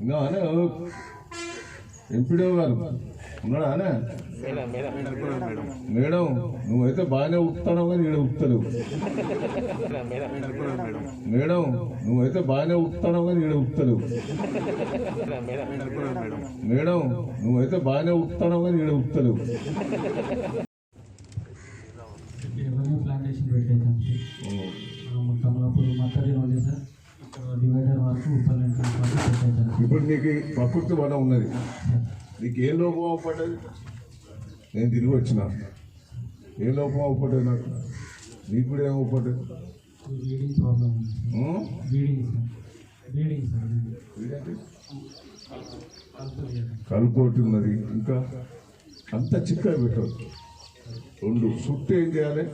ఇంకా అనే ఎంపీడో గారు. ఉన్నాడా అనే? మేడం నువ్వైతే బాగానే ఉప్పుతావు కానీ ఇక్కడ ఉప్పుతలేవు మేడం నువ్వైతే బాగానే ఉప్పుతావు కానీ ఇక్కడ ఉప్పుతలేవు మేడం నువ్వైతే బాగానే ఉప్పుతావు కానీ ఇక్కడ ఉప్పుతలేవు ప్లాంటేషన్ పెట్టేదానికి కమలాపూర్ మత్తడి ఉంది సార్ ఇప్పుడు నీకు ప్రకృతి వనం ఉన్నది. నీకు ఏ లోపం అవపడ్డది? నేను తిరిగి వచ్చిన. ఏ లోపం అవపడ్డది నాకు? నీకు కూడా ఏం అవపడ్డది? ప్రాబ్లం. కలుపోటు ఉన్నది. ఇంకా అంత చిక్కగా పెట్టవద్దు రెండు చుట్టూ ఏం చేయాలి?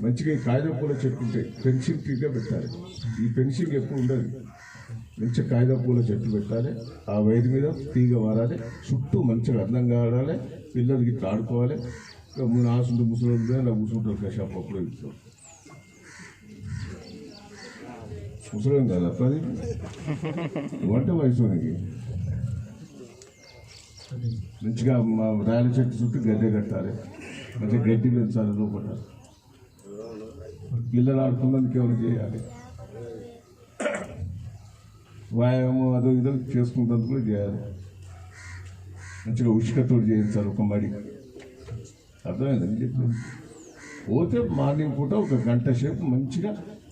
మంచిగా ఈ కాగితం పూల చెట్టు ఉంటాయి ఫెన్సింగ్ ట్రీగా పెట్టాలి. ఈ ఫెన్సింగ్ ఎప్పుడు ఉండదు. మంచి కాగితం పూల చెట్టు పెట్టాలి. ఆ వైద్య మీద తీగ వారాలి. చుట్టూ మంచిగా అందంగా ఆడాలి. పిల్లలకి ఇట్లా ఆడుకోవాలి. మూడు ఆసుంటే ముసలి ఇలా కూర్చుంటారు కషాపు అప్పుడు ఇస్తాం కదా పది వంట వయసు మంచిగా మా రాయల చెట్టు చుట్టూ గడ్డ కట్టాలి. మంచిగా గడ్డి పెంచాలి లోపల. పిల్లలు ఆడుకున్నందుకు ఎవరు చేయాలి? వ్యాయామం అదో ఇదో చేసుకుంటూ కూడా చేయాలి. మంచిగా ఉష్కతో చేయించాలి ఒక మడి. అర్థమైందని చెప్పి పోతే మార్నింగ్ పూట ఒక గంట సేపు మంచిగా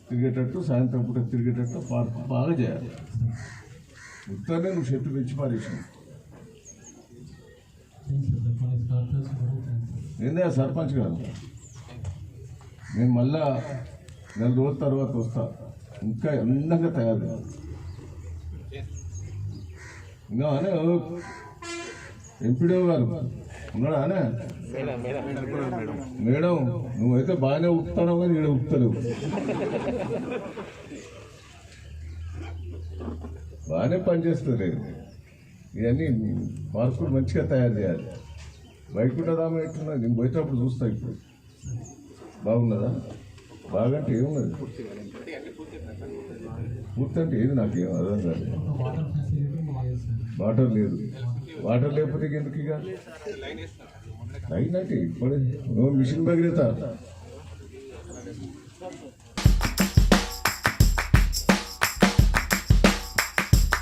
తిరిగేటట్టు సాయంత్రం పూట తిరిగేటట్టు పార్క్ బాగా చేయాలి. ఉత్తరనే నువ్వు చెట్టు పెంచి పారేసినావు. ఏందా సర్పంచ్ గారు నేను మళ్ళా నెల రోజుల తర్వాత వస్తా. ఇంకా అందంగా తయారు కావాలి. ఇంకా అనే ఎంపీడో గారు. ఉన్నాడా అనే? మేడం నువ్వైతే బాగానే ఉప్పుతావు కానీ ఇక్కడ ఉప్పుతలేవు బాగానే పనిచేస్తుంది ఇవన్నీ మార్కులు మంచిగా తయారు చేయాలి. వైకుంఠరామ ఎట్లున్నా నేను పోయేటప్పుడు చూస్తా ఇప్పుడు. బాగున్నదా? బాగంటే ఏమున్నది? పూర్తి అంటే ఏది నాకు ఏం అర్థం కాదు ఒక వాటర్ ఫెసిలిటీ లేదు సార్ వాటర్ లేదు. వాటర్ లేకపోతే ఎందుకు ఇక? లైన్ అంటే ఇప్పుడే. మిషన్ భగీరథ